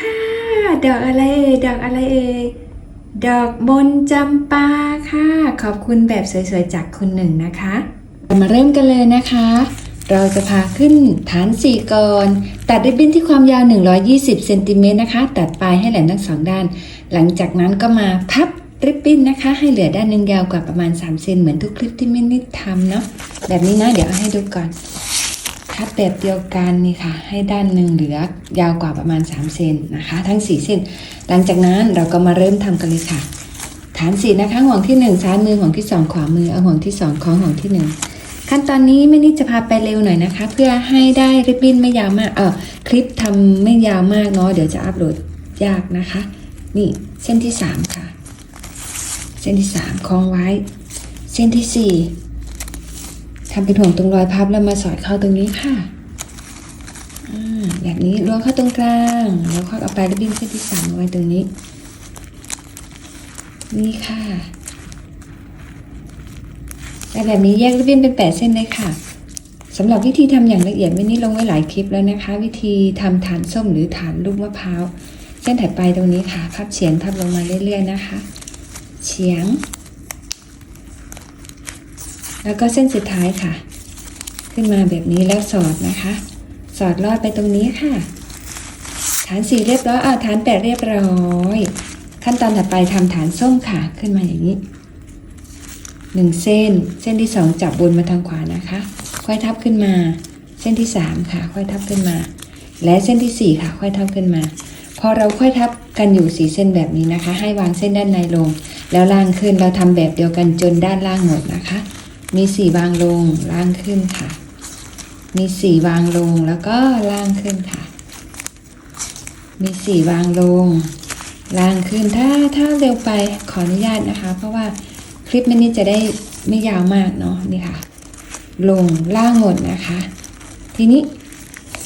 ค่ะ ดอกอะไรเอ่ยดอกอะไรเอ่ยดอกบนจำปาค่ะ ขอบคุณแบบสวยๆจากคุณหนึ่งนะคะมาเริ่มกันเลยนะคะ เราจะพาขึ้นฐานสี่ก่อนตัดริบบิ้นที่ความยาว 120เซนติเมตรนะคะ ตัดปลายให้แหลมทั้งสองด้าน หลังจากนั้นก็มาพับริบบิ้นนะคะ ให้เหลือด้านหนึ่งยาวกว่าประมาณ3เซนเหมือนทุกคลิปที่ม่นิทำเนาะแบบนี้นะเดี๋ยวเอาให้ดูก่อน พับแบบเดียวกันนี่ค่ะ ให้ด้านหนึ่งเหลือยาวกว่าประมาณ 3 เซนนะคะ ทั้ง 4 เส้น หลังจากนั้นเราก็มาเริ่มทำกันเลยค่ะ ฐานสีนะคะห่วงที่ 1 ซ้ายมือห่วงที่ 2 ขวามือเอาห่วงที่ 2 ของห่วงที่ 1 ขั้นตอนนี้ไม่นี่จะพาไปเร็วหน่อยนะคะ เพื่อให้ได้ริบบิ้นไม่ยาวมากเออคลิปทำไม่ยาวมากเนาะเดี๋ยวจะอัปโหลดยากนะคะ นี่เส้นที่ 3 ค่ะ เส้นที่ 3คล้องไว้ เส้นที่ 4 ทำเป็นห่วงตรงรอยพับแล้วมาสอดเข้าตรงนี้ค่ะอ่าแบบนี้ล้วงเข้าตรงกลาง แล้วก็เอาปลายริบบิ้นเส้นที่สามมาไว้ตรงนี้ นี่ค่ะและแบบนี้แยกริบบิ้นเป็นแปดเส้นเลยค่ะสำหรับวิธีทำอย่างละเอียดไม่นี่ลงไว้หลายคลิปแล้วนะคะ วิธีทำฐานส้มหรือฐานลูกมะพร้าวเส้นถัดไปตรงนี้ค่ะ พับเฉียงพับลงมาเรื่อยๆนะคะ เฉียง แล้วก็เส้นสุดท้ายค่ะ ขึ้นมาแบบนี้แล้วสอดนะคะ สอดลอดไปตรงนี้ค่ะ ฐานสี่เรียบร้อยอ่าฐานแปดเรียบร้อย ขั้นตอนต่อไปทำฐานส้มค่ะ ขึ้นมาอย่างนี้หนึ่งเส้น เส้นที่สองจับบนมาทางขวานะคะ ค่อยทับขึ้นมา เส้นที่สามค่ะ ค่อยทับขึ้นมา และเส้นที่สี่ค่ะ ค่อยทับขึ้นมาพอเราค่อยทับกันอยู่สีเส้นแบบนี้นะคะ ให้วางเส้นด้านในลง แล้วล่างขึ้นเราทำแบบเดียวกันจนด้านล่างหมดนะคะ มีสี่วางลงล่างขึ้นค่ะ มีสี่วางลงแล้วก็ล่างขึ้นค่ะ มีสี่วางลงล่างขึ้นถ้าถ้าเร็วไปขออนุญาตนะคะ เพราะว่าคลิปนี้จะได้ไม่ยาวมากเนาะนี่ค่ะ ลงล่างหมดนะคะ ทีนี้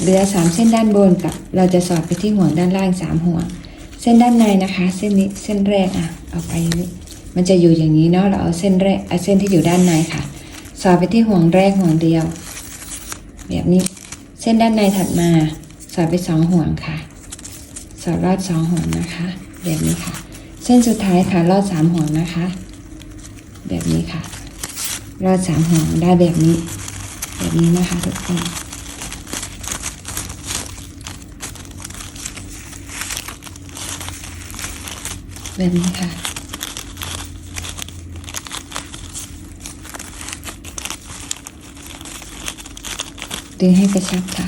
เหลือสามเส้นด้านบนกับ เราจะสอดไปที่ห่วงด้านล่างสามห่วง เส้นด้านในนะคะ เส้นนี้เส้นแรกอะเอาไปนี่ มันจะอยู่อย่างนี้เนาะเราเอาเส้นแรกเอาเส้นที่อยู่ด้านในค่ะ สอดไปที่ห่วงแรกห่วงเดียว แบบนี้เส้นด้านในถัดมา สอดไปสองห่วงค่ะ สอดลอดสองห่วงนะคะ แบบนี้ค่ะ เส้นสุดท้ายค่ะลอดสามห่วงนะคะ แบบนี้ค่ะลอดสามห่วงได้แบบนี้ แบบนี้นะคะทุกคนแบบนี้ค่ะ ดึงให้กระชับค่ะ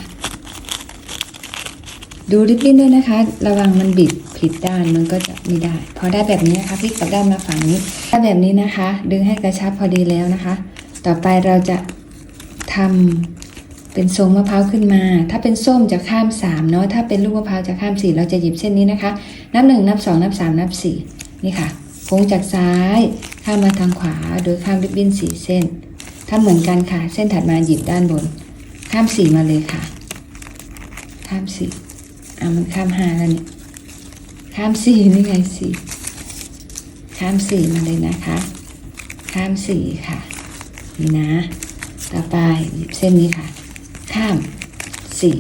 ดูริบบิ้นด้วยนะคะ ระวังมันบิดผิดด้านมันก็จะไม่ได้ พอได้แบบนี้นะคะพลิกกลับด้านมาฝั่งนี้ถ้าแบบนี้นะคะ ดึงให้กระชับพอดีแล้วนะคะ ต่อไปเราจะทำเป็นทรงมะพร้าวขึ้นมา ถ้าเป็นส้มจะข้ามสามเนาะ ถ้าเป็นลูกมะพร้าวจะข้ามสี่เราจะหยิบเส้นนี้นะคะ นับหนึ่งนับสองนับสามนับสี่นี่ค่ะโค้งจากซ้ายข้ามมาทางขวา โดยข้ามริบบิ้นสี่เส้น ถ้าเหมือนกันค่ะ เส้นถัดมาหยิบด้านบน ข้ามสี่มาเลยค่ะ ข้ามสี่อะมันข้ามห้าแล้วนี่ข้ามสี่นี่ไงสี่ข้ามสี่มาเลยนะคะ ข้ามสี่ค่ะนี่นะ ต่อไปหยิบเส้นนี้ค่ะ ข้ามสี่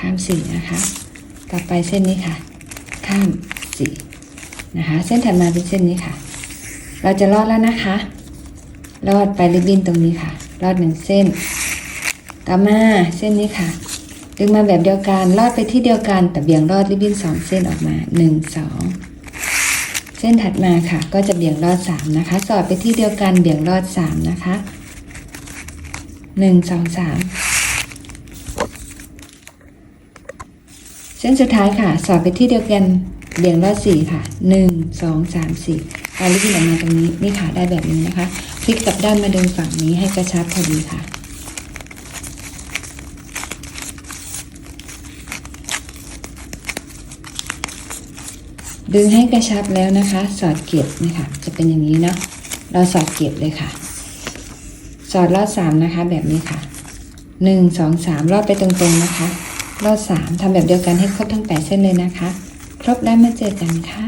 ข้ามสี่นะคะ ต่อไปเส้นนี้ค่ะ ข้ามสี่นะคะ เส้นถัดมาเป็นเส้นนี้ค่ะ เราจะลอดแล้วนะคะ ลอดไปริบบิ้นตรงนี้ค่ะ ลอดหนึ่งเส้น ต่อมาเส้นนี้ค่ะ ดึงมาแบบเดียวกันลอดไปที่เดียวกัน แต่เบี่ยงลอดริบบิ้นสองเส้นออกมาหนึ่งสองเส้นถัดมาค่ะ ก็จะเบี่ยงลอดสามนะคะ สอดไปที่เดียวกันเบี่ยงลอดสามนะคะหนึ่งสองสามเส้นสุดท้ายค่ะ สอดไปที่เดียวกันเบี่ยงลอดสี่ค่ะหนึ่งสองสามสี่เอาริบบิ้นออกมาตรงนี้นี่ค่ะได้แบบนี้นะคะพลิกกลับด้านมาดึงฝั่งนี้ให้กระชับพอดีค่ะ ดึงให้กระชับแล้วนะคะ สอดเก็บนี่ค่ะจะเป็นอย่างนี้เนาะเราสอดเก็บเลยค่ะ สอดลอดสามนะคะ แบบนี้ค่ะหนึ่งสองสามลอดไปตรงๆนะคะลอดสามทำแบบเดียวกันให้ครบทั้งแปดเส้นเลยนะคะ ครบแล้มาเจอกันค่ะ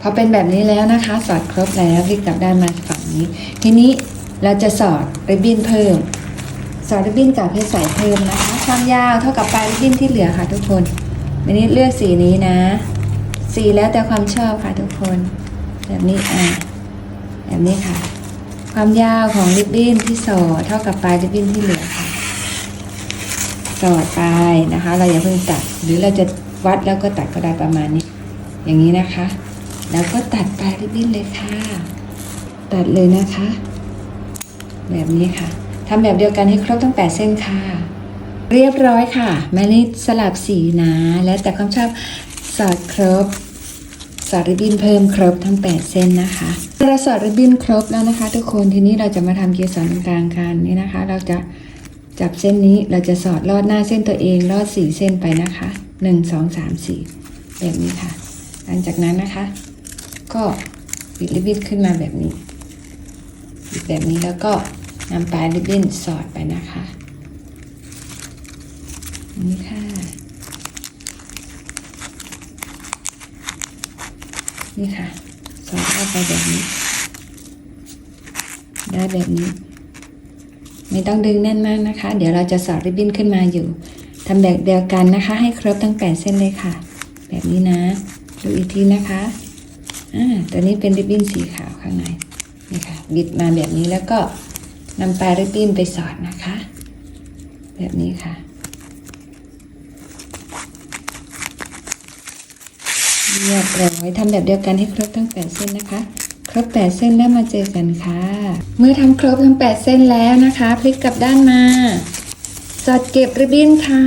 พอเป็นแบบนี้แล้วนะคะ สอดครบแล้วพลิกกลับด้านมาฝั่งนี้ ทีนี้เราจะสอดริบบิ้นเพิ่ม สอดริบบิ้นกับเพชรใส่เพิ่มนะคะความยาวเท่ากับปลายริบบิ้นที่เหลือค่ะทุกคน อันนี้เลือกสีนี้นะ สีแล้วแต่ความชอบค่ะทุกคน แบบนี้อะแบบนี้ค่ะ ความยาวของริบบิ้นที่สอดเท่ากับปลายริบบิ้นที่เหลือค่ะสอดไปนะคะ เราอย่าเพิ่งตัด หรือเราจะวัดแล้วก็ตัดก็ได้ประมาณนี้ อย่างนี้นะคะ แล้วก็ตัดปลายริบบิ้นเลยค่ะ ตัดเลยนะคะ แบบนี้ค่ะทำแบบเดียวกันให้ครบทั้ง8เส้นค่ะ เรียบร้อยค่ะแม่นี่สลับสีนะ แล้วแต่ความชอบสอดครบ สอดริบบิ้นเพิ่มครบทั้ง 8 เส้นนะคะเราสอดริบบิ้นครบแล้วนะคะ ทุกคนทีนี้เราจะมาทำเกสรตรงกลางกันนี่นะคะ เราจะจับเส้นนี้เราจะสอดลอดหน้าเส้นตัวเองลอดสี่เส้นไปนะคะหนึ่งสองสามสี่แบบนี้ค่ะ หลังจากนั้นนะคะ ก็ปิดริบบิ้นขึ้นมาแบบนี้แบบนี้แล้วก็นำปลายริบบิ้นสอดไปนะคะ นี่ค่ะ นี่ค่ะ สอดเข้าไปแบบนี้ ได้แบบนี้ ไม่ต้องดึงแน่นมากนะคะ เดี๋ยวเราจะสอดริบบิ้นขึ้นมาอยู่ทำแบบเดียวกันนะคะ ให้ครบทั้ง8เส้นเลยค่ะ แบบนี้นะ ดูอีกทีนะคะอ่าตัวนี้เป็นริบบิ้นสีขาวข้างในนี่ค่ะ บิดมาแบบนี้แล้วก็นำปลายริบบิ้นไปสอดนะคะ แบบนี้ค่ะ เรียบร้อยทำแบบเดียวกันให้ครบทั้ง8เส้นนะคะครบ8เส้นแล้วมาเจอกันค่ะ เมื่อทำครบทั้ง8เส้นแล้วนะคะพลิกกลับด้านมาสอดเก็บริบบิ้นค่ะ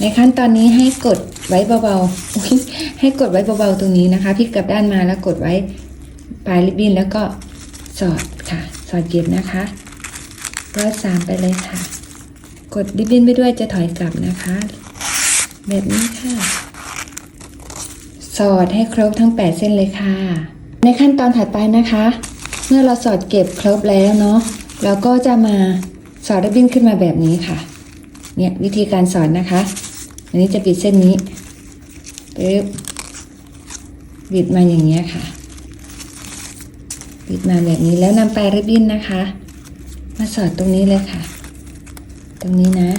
ในขั้นตอนนี้ให้กดไว้เบาๆให้กดไว้เบาๆตรงนี้นะคะพลิกกลับด้านมาแล้วกดไว้ปลายริบบิ้นแล้วก็สอดค่ะ สอดเก็บนะคะร้อยสามไปเลยค่ะ กดริบบิ้นไปด้วยจะถอยกลับนะคะ แบบนี้ค่ะ สอดให้ครบทั้ง 8 เส้นเลยค่ะ ในขั้นตอนถัดไปนะคะ เมื่อเราสอดเก็บครบแล้วเนาะเราก็จะมาสอดริบบิ้นขึ้นมาแบบนี้ค่ะ เนี่ยวิธีการสอดนะคะ อันนี้จะบิดเส้นนี้ปึ๊บบิดมาอย่างเงี้ยค่ะ บิดมาแบบนี้แล้วนำปลายริบบิ้นนะคะ มาสอดตรงนี้เลยค่ะ ตรงนี้นะ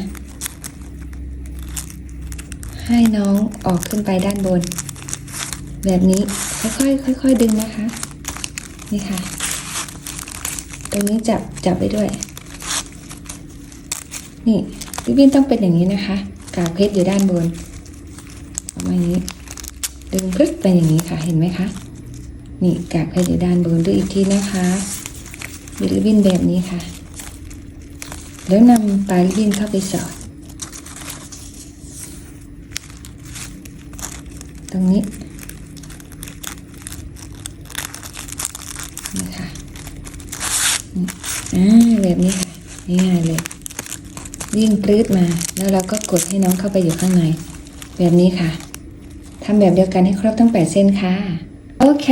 ให้น้องออกขึ้นไปด้านบน แบบนี้ค่อยๆค่อยๆดึงนะคะ นี่ค่ะ ตรงนี้จับจับไปด้วย นี่ริบบิ้นต้องเป็นอย่างนี้นะคะกากเพชรอยู่ด้านบนออกมาอย่างนี้ ดึงพลึกไปอย่างนี้ค่ะเห็นไหมคะนี่กากเพชรอยู่ด้านบนดูอีกทีนะคะบิดริบบิ้นแบบนี้ค่ะ แล้วนำปลายริบบิ้นเข้าไปสอดตรงนี้ค่ะอืม อ่าแบบนี้ค่ะง่ายๆเลยวิ่งปลื้ดมา แล้วเราก็กดให้น้องเข้าไปอยู่ข้างใน แบบนี้ค่ะทำแบบเดียวกันให้ครบทั้ง 8 เส้นค่ะ โอเค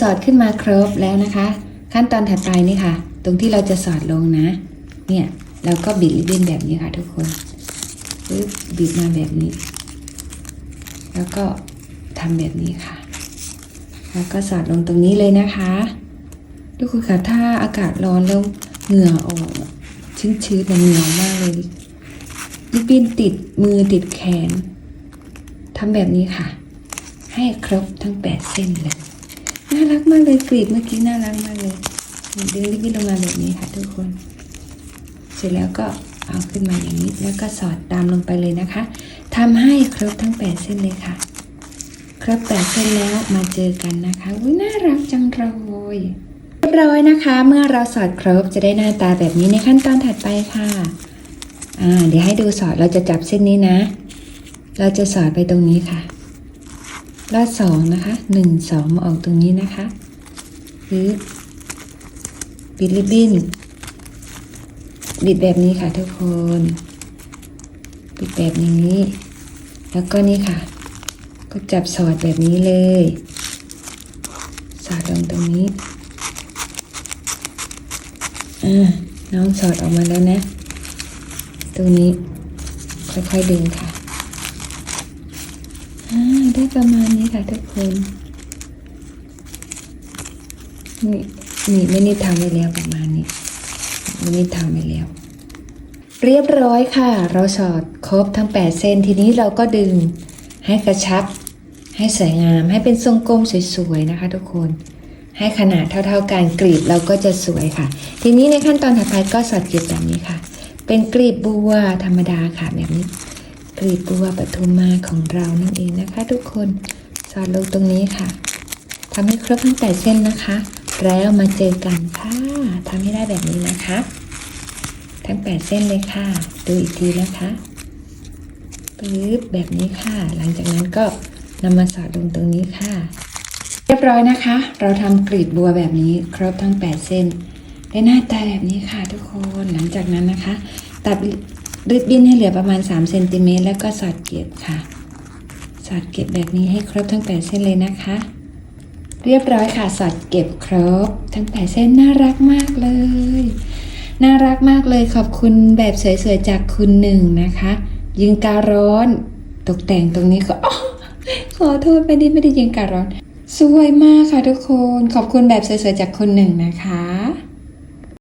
สอดขึ้นมาครบแล้วนะคะ ขั้นตอนถัดไปนี่ค่ะ ตรงที่เราจะสอดลงนะ เนี่ยเราก็บิดริบบิ้นแบบนี้ค่ะทุกคนปึ๊บบิดมาแบบนี้ แล้วก็ทำแบบนี้ค่ะ แล้วก็สอดลงตรงนี้เลยนะคะ ทุกคนค่ะถ้าอากาศร้อนแล้ว เหงื่อออกชื้นๆมันเหนียวมากเลยริบบิ้นติดมือติดแขนทำแบบนี้ค่ะ ให้ครบทั้ง8เส้นเลยน่ารักมากเลยกรีบเมื่อกี้น่ารักมากเลยดึงริบบิ้นลงมาแบบนี้ค่ะทุกคน เสร็จแล้วก็เอาขึ้นมาอย่างนี้แล้วก็สอดตามลงไปเลยนะคะทำให้ครบทั้ง8เส้นเลยค่ะ ครบแปดเส้นแล้วมาเจอกันนะคะอุ้ยน่ารักจังเลย ยบร้อยนะคะ เมื่อเราสอดครบจะได้หน้าตาแบบนี้ในขั้นตอนถัดไปค่ะ อ่า เดี๋ยวให้ดูสอดเราจะจับเส้นนี้นะ เราจะสอดไปตรงนี้ค่ะลอดสองนะคะหนึ่งสองมาออกตรงนี้นะคะปึ๊บปิดริบบิ้นบิดแบบนี้ค่ะทุกคนปิดแบบนี้ แล้วก็นี่ค่ะ ก็จับสอดแบบนี้เลย สอดลงตรงนี้ อ่าน้องสอดออกมาแล้วนะ ตรงนี้ค่อยๆดึงค่ะอ่าได้ประมาณนี้ค่ะทุกคนนี่นี่ไม่ได้ทำไว้แล้วประมาณนี้ไม่ได้ทำไว้แล้ว เรียบร้อยค่ะ เราสอดครบทั้ง 8 เส้นทีนี้เราก็ดึงให้กระชับ ให้สวยงาม ให้เป็นทรงกลมสวยๆนะคะ ทุกคน ให้ขนาดเท่า ๆกันกรีบเราก็จะสวยค่ะ ทีนี้ในขั้นตอนถัดไปก็สอดเก็บแบบนี้ค่ะ เป็นกรีบบัวธรรมดาค่ะแบบนี้ กรีบบัวปทุมมาของเรานั่นเองนะคะ ทุกคนสอดลงตรงนี้ค่ะทำให้ครบทั้งแปดเส้นนะคะ แล้วมาเจอกันค่ะทำให้ได้แบบนี้นะคะ ทั้งแปดเส้นเลยค่ะ ดูอีกทีนะคะปึ๊บแบบนี้ค่ะ หลังจากนั้นก็นำมาสอดลงตรงนี้ค่ะ บร้อยนะคะ เราทำกรีบบัวแบบนี้ครบทั้ง 8 เส้น ได้หน้าตาแบบนี้ค่ะทุกคนหลังจากนั้นนะคะ ตัดริบบิ้นให้เหลือประมาณ3เซนติเมตรแล้วก็สอดเก็บค่ะ สอดเก็บแบบนี้ให้ครบทั้ง 8 เส้นเลยนะคะ เรียบร้อยค่ะสอดเก็บครบ ทั้ง 8 เส้นน่ารักมากเลย น่ารักมากเลยขอบคุณแบบสวยๆจากคุณหนึ่งนะคะ ยิงการ้อน ตกแต่งตรงนี้ก็อ๋อขอโทษไม่ได้ไม่ได้ยิงการ้อน สวยมากค่ะทุกคน ขอบคุณแบบสวยๆจากคนหนึ่งนะคะ